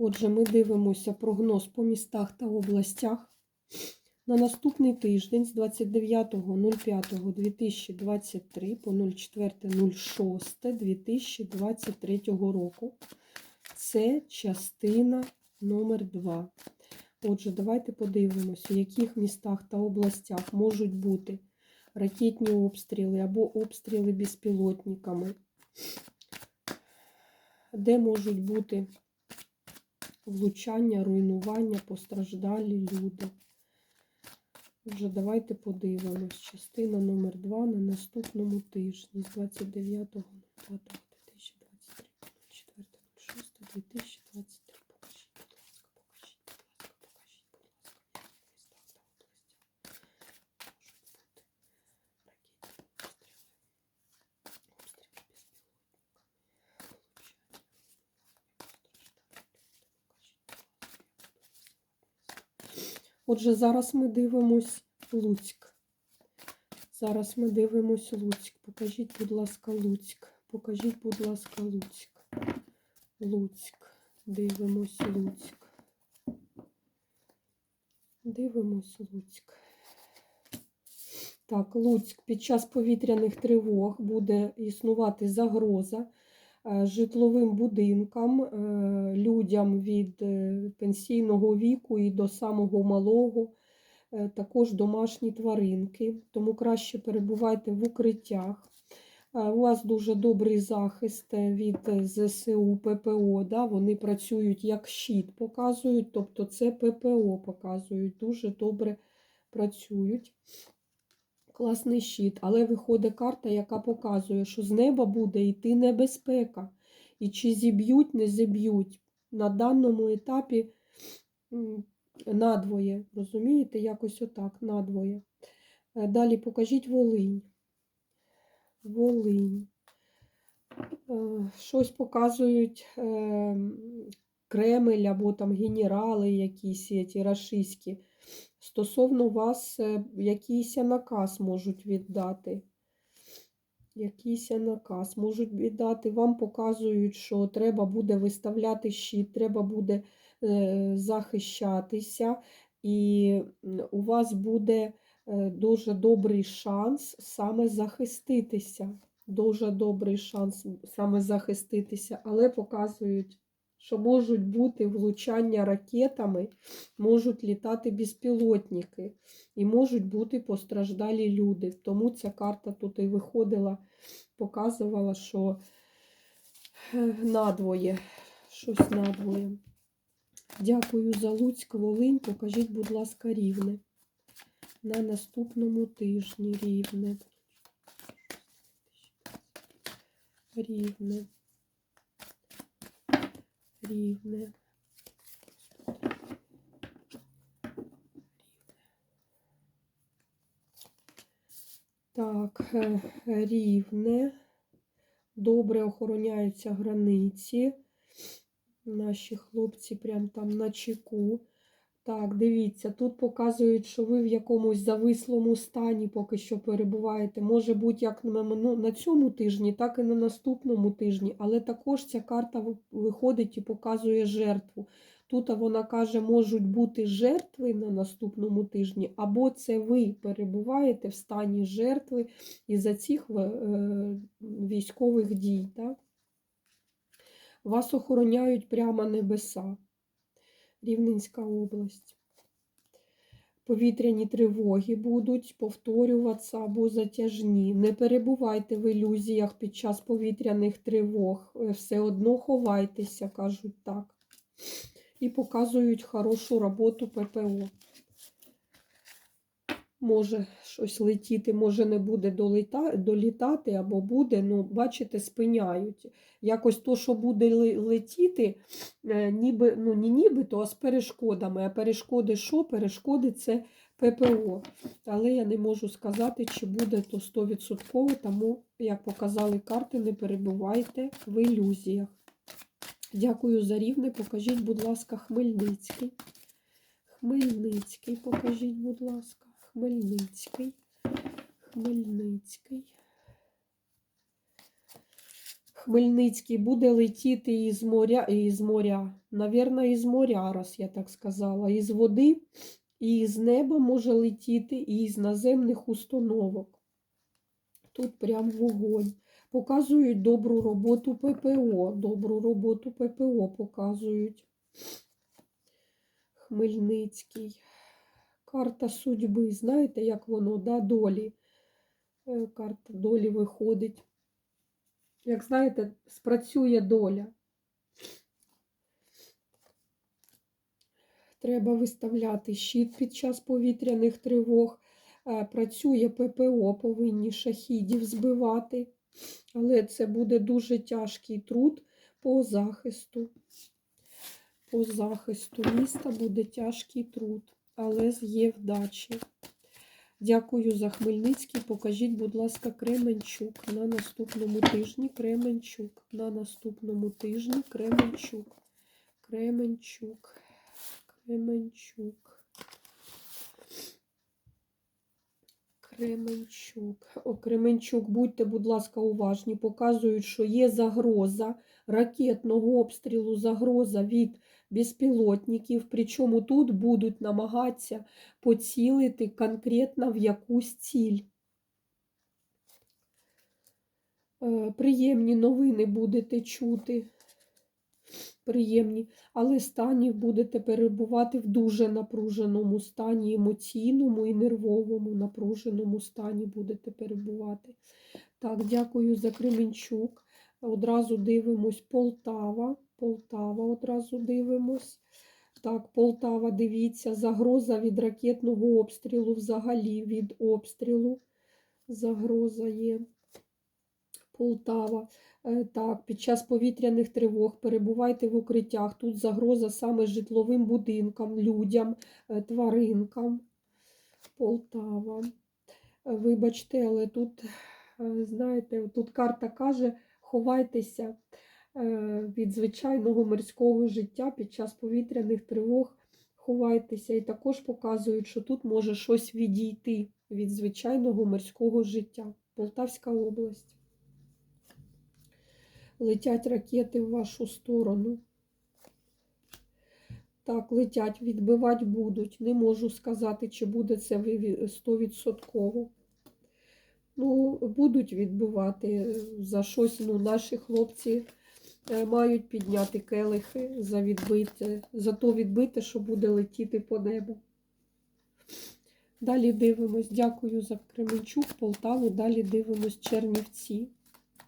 Отже, ми дивимося прогноз по містах та областях. На наступний тиждень з 29.05.2023 по 04.06.2023 року. Це частина номер 2. Отже, давайте подивимося, в яких містах та областях можуть бути ракетні обстріли або обстріли безпілотниками, де можуть бути влучання, руйнування, постраждалі люди. Вже давайте подивимось. Частина номер 2 на наступному тижні з 29.05.2023 04.06.2023 Отже, зараз ми дивимось Луцьк. Зараз ми дивимось Луцьк. Покажіть, будь ласка, Луцьк. Покажіть, будь ласка, Луцьк. Луцьк. Дивимось Луцьк. Дивимось Луцьк. Так, Луцьк під час повітряних тривог буде існувати загроза житловим будинкам, е, людям від е, пенсійного віку і до самого малого, е, також домашні тваринки. Тому краще перебувайте в укриттях. Е, У вас дуже добрий захист е, від е, ЗСУ, ППО. Да? Вони працюють як щит, показують, тобто це ППО показують, дуже добре працюють. Класний щит, але виходить карта, яка показує, що з неба буде йти небезпека. І чи зіб'ють, не зіб'ють. На даному етапі надвоє. Розумієте, якось отак, надвоє. Е, Далі покажіть Волинь. Волинь. Е, Щось показують е, Кремль або там генерали якісь ці рашистські. Стосовно вас е, якийсь наказ можуть віддати. Якийсь наказ можуть віддати. Вам показують, що треба буде виставляти щит, треба буде е, захищатися, і у вас буде е, дуже добрий шанс саме захиститися. Дуже добрий шанс саме захиститися, але показують, що можуть бути влучання ракетами, можуть літати безпілотники і можуть бути постраждалі люди. Тому ця карта тут і виходила, показувала, що е, надвоє, щось надвоє. Дякую за Луцьк, Волинь. Покажіть, будь ласка, рівне. На наступному тижні рівне. Рівне. Рівне. Так, е, рівне. Добре охороняються границі. Наші хлопці прям там на чеку. Так, дивіться, тут показують, що ви в якомусь завислому стані поки що перебуваєте. Може бути як на, на цьому тижні, так і на наступному тижні. Але також ця карта виходить і показує жертву. Тут вона каже, можуть бути жертви на наступному тижні, або це ви перебуваєте в стані жертви із-за цих е, військових дій. Так? Вас охороняють прямо небеса. Рівненська область. Повітряні тривоги будуть повторюватися або затяжні. Не перебувайте в ілюзіях під час повітряних тривог. Е, Все одно ховайтеся, кажуть так. І показують хорошу роботу ППО. Може щось летіти, може не буде доліта, долітати, або буде, ну, бачите, спиняють. Якось то, що буде летіти, е, ніби, ну, не нібито, а з перешкодами. А перешкоди що? Перешкоди це ППО. Але я не можу сказати, чи буде то 100%, тому, як показали карти, не перебувайте в ілюзіях. Дякую за рівне. Покажіть, будь ласка, Хмельницький. Хмельницький, покажіть, будь ласка. Хмельницький. Хмельницький. Хмельницький буде летіти із моря, із моря, навірно, із моря, раз я так сказала, із води, і з неба може летіти, і із наземних установок. Тут прям вогонь. Показують добру роботу ППО. Добру роботу ППО показують. Хмельницький. Карта судьби. Знаєте, як воно, да, долі. Е, Карта долі виходить. Як знаєте, спрацює доля. Треба виставляти щит під час повітряних тривог. Е, Працює ППО, повинні шахідів збивати. Але це буде дуже тяжкий труд по захисту. По захисту міста буде тяжкий труд, але є вдачі. Дякую за Хмельницький. Покажіть, будь ласка, Кременчук на наступному тижні. Кременчук. На наступному тижні Кременчук. Кременчук. Кременчук. Кременчук. О, Кременчук, будьте, будь ласка, уважні. Показують, що є загроза ракетного обстрілу, загроза від безпілотників. Причому тут будуть намагатися поцілити конкретно в якусь ціль. Е, Приємні новини будете чути. Приємні, але стані будете перебувати в дуже напруженому стані, емоційному і нервовому напруженому стані будете перебувати. Так, дякую за Кременчук. Одразу дивимось Полтава. Полтава одразу дивимось. Так, Полтава, дивіться, загроза від ракетного обстрілу, взагалі від обстрілу. Загроза є. Полтава. Е, Так, під час повітряних тривог перебувайте в укриттях. Тут загроза саме житловим будинкам, людям, е, тваринкам. Полтава. Е, Вибачте, але тут, знаєте, тут карта каже, ховайтеся від звичайного морського життя під час повітряних тривог. Ховайтеся. І також показують, що тут може щось відійти від звичайного морського життя. Полтавська область. Летять ракети в вашу сторону. Так, летять, відбивати будуть. Не можу сказати, чи буде це 100%. Ну, будуть відбивати е, за щось. Ну, наші хлопці е, мають підняти келихи за відбите, за то відбите, що буде летіти по небу. Далі дивимось. Дякую за Кременчук, Полтаву. Далі дивимось Чернівці.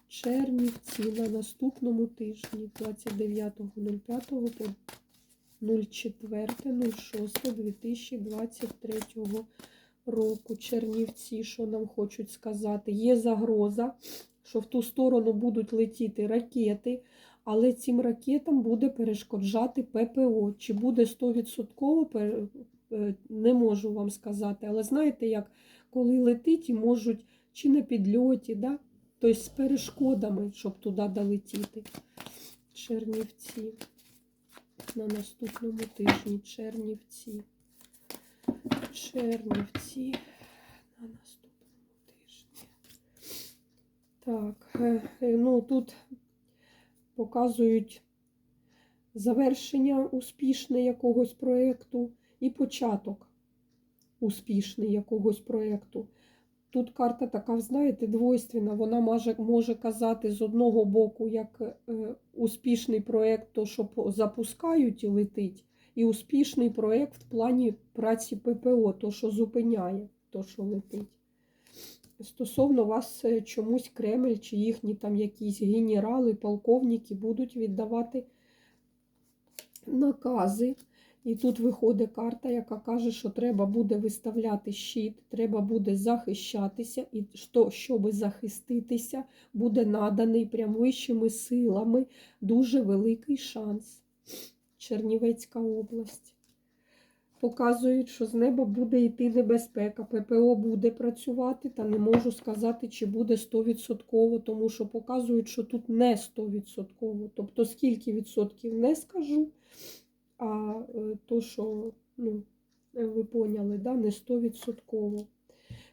Чернівці на наступному тижні 29.05 по 04.06.2023 року. Чернівці, що нам хочуть сказати? Є загроза, що в ту сторону будуть летіти ракети, але цим ракетам буде перешкоджати ППО. Чи буде 100% е, не можу вам сказати. Але знаєте, як коли летить і можуть чи на підльоті, да? тобто з перешкодами, щоб туди долетіти. Чернівці. На наступному тижні Чернівці. Чернівці. На наступному тижні. Так, е, е, ну тут показують завершення успішне якогось проєкту і початок успішний якогось проєкту. Тут карта така, знаєте, двойственна. Вона може, може казати з одного боку, як е, успішний проєкт, то що запускають і летить, і успішний проєкт в плані праці ППО, то що зупиняє, то що летить. Стосовно вас е, чомусь Кремль чи їхні там якісь генерали, полковники будуть віддавати накази. І тут виходить карта, яка каже, що треба буде виставляти щит, треба буде захищатися, і що, щоб захиститися, буде наданий прям вищими силами дуже великий шанс. Чернівецька область. Показують, що з неба буде йти небезпека, ППО буде працювати, та не можу сказати, чи буде 100%, тому що показують, що тут не 100%. Тобто скільки відсотків не скажу. А е, то, що, ну, ви поняли, да, не 100%.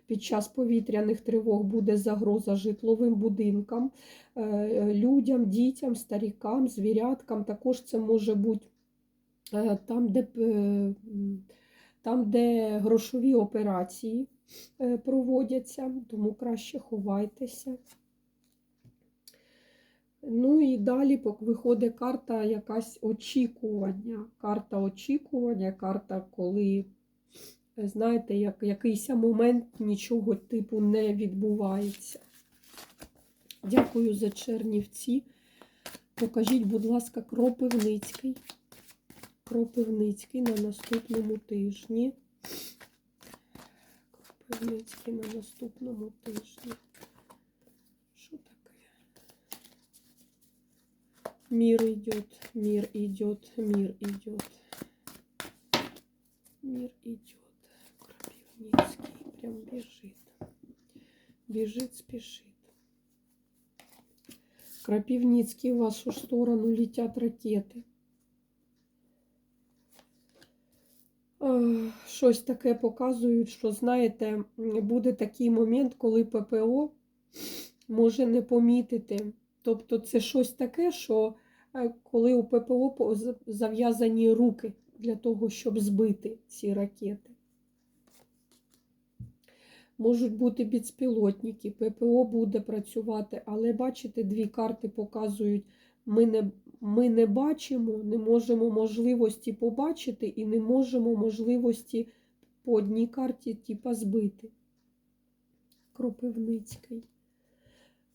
Під час повітряних тривог буде загроза житловим будинкам, е, людям, дітям, старікам, звіряткам. Також це може бути там, де, е, там, де грошові операції е, проводяться, тому краще ховайтеся. Ну і далі виходить карта якась очікування. Карта очікування, карта, коли, е, знаєте, як якийсь момент нічого типу не відбувається. Дякую за Чернівці. Покажіть, будь ласка, Кропивницький. Кропивницький на наступному тижні. Кропивницький на наступному тижні. Що таке? Мир идет, мир идет, мир идет. Мир идет. Кропивницкий прям бежит. Бежит, спешит. Кропивницкий, в вашу сторону летят ракети. Щось таке показують, що, знаєте, буде такий момент, коли ППО може не помітити. Тобто це щось таке, що е, коли у ППО зав'язані руки для того, щоб збити ці ракети. Можуть бути безпілотники, ППО буде працювати, але бачите, дві карти показують, ми не, ми не бачимо, не можемо можливості побачити і не можемо можливості по одній карті типа збити. Кропивницький.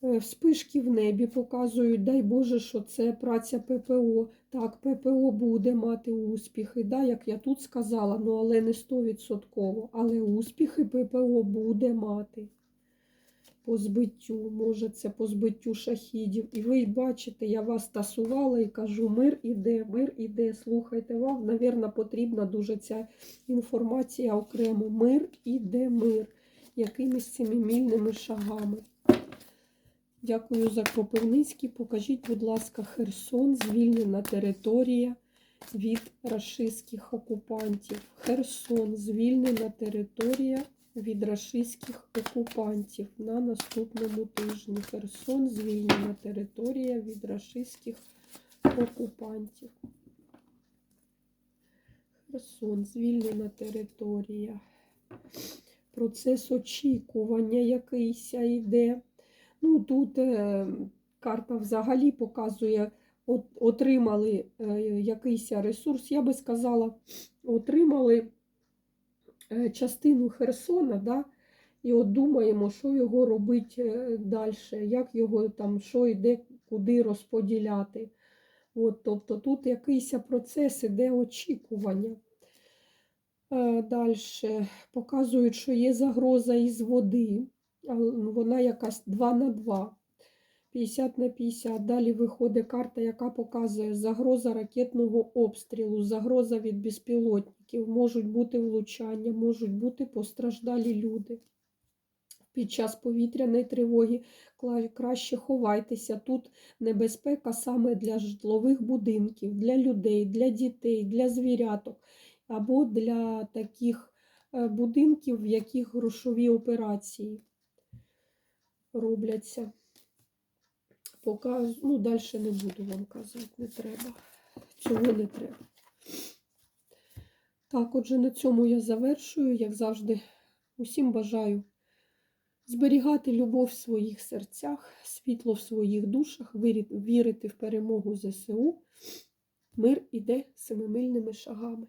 Е, Вспишки в небі показують, дай Боже, що це праця ППО. Так, ППО буде мати успіхи, да, як я тут сказала, ну але не 100%. Але успіхи ППО буде мати по збиттю, може це по збиттю шахідів. І ви бачите, я вас тасувала і кажу, мир іде, мир іде. Слухайте, вам, навірно, потрібна дуже ця інформація окремо. Мир іде, мир, якимись цими мільними шагами. Дякую за Кропивницький. Покажіть, будь ласка, Херсон, звільнена територія від рашистських окупантів. Херсон, звільнена територія від рашистських окупантів на наступному тижні. Херсон, звільнена територія від рашистських окупантів. Херсон, звільнена територія. Процес очікування якийсь йде. Ну, тут е, карта взагалі показує, от, отримали е, якийсь ресурс, я би сказала, отримали частину Херсона, да, і от думаємо, що його робити далі, як його там, що йде, куди розподіляти. От, тобто тут якийсь процес іде очікування. Далі показують, що є загроза із води. Ну, Вона якась 2 на 2, 50 на 50. Далі виходить карта, яка показує загроза ракетного обстрілу, загроза від безпілотників, можуть бути влучання, можуть бути постраждалі люди. Під час повітряної тривоги краще ховайтеся. Тут небезпека саме для житлових будинків, для людей, для дітей, для звіряток або для таких е, будинків, в яких грошові операції робляться. Показ... Ну, далі не буду вам казати, не треба. Цього не треба. Так, отже, на цьому я завершую, як завжди, усім бажаю зберігати любов в своїх серцях, світло в своїх душах, вірити в перемогу ЗСУ. Мир іде семимильними шагами.